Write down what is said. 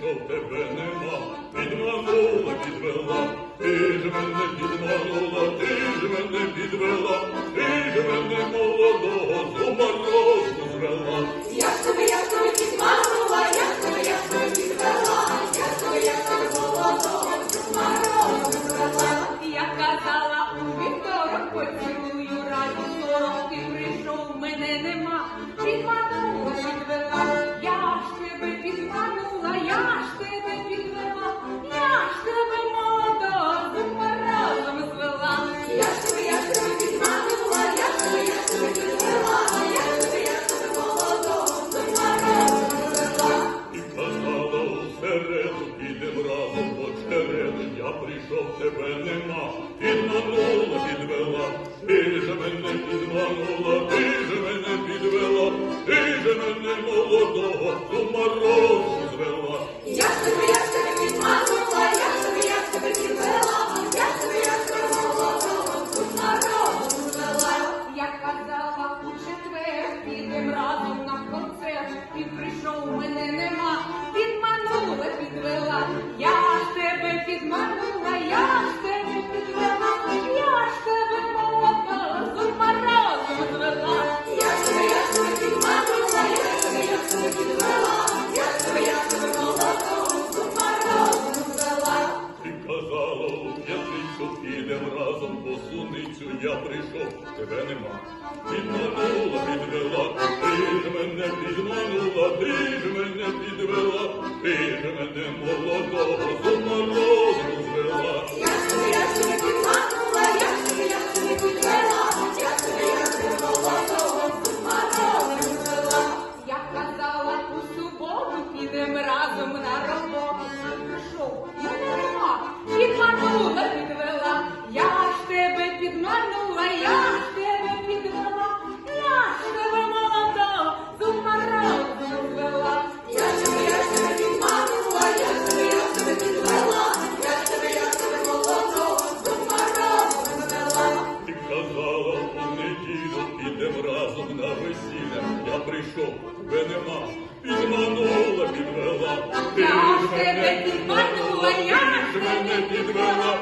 що тебе нема, підманула, підвела, ти ж мене підманула, ти ж мене підвела, ти ж мене молодого, зумарозу звела. Я ж я ж підманула, я ж тебе, підвела, я ж молодого, зумарозу звела. Я казала, у вівторок поцілую, раді сорок. Ти прийшов, мене нема, підманула, підвела, я ж тебе підманула прийшов, тебе нема, підманула, підвела, ти ж мене підманула, ти ж мене підвела, ти ж мене молодого з морозу звела. Я Я у п'ятницю, підем разом по суницю, я прийшов, тебе нема. Підманула, підвела, ти ж мене підманула, ти ж мене підвела, ти ж мене молодого на весілля, я прийшов, тебе нема. Підманула, підвела, ти Я ж мене підманула, я ж мене підвела,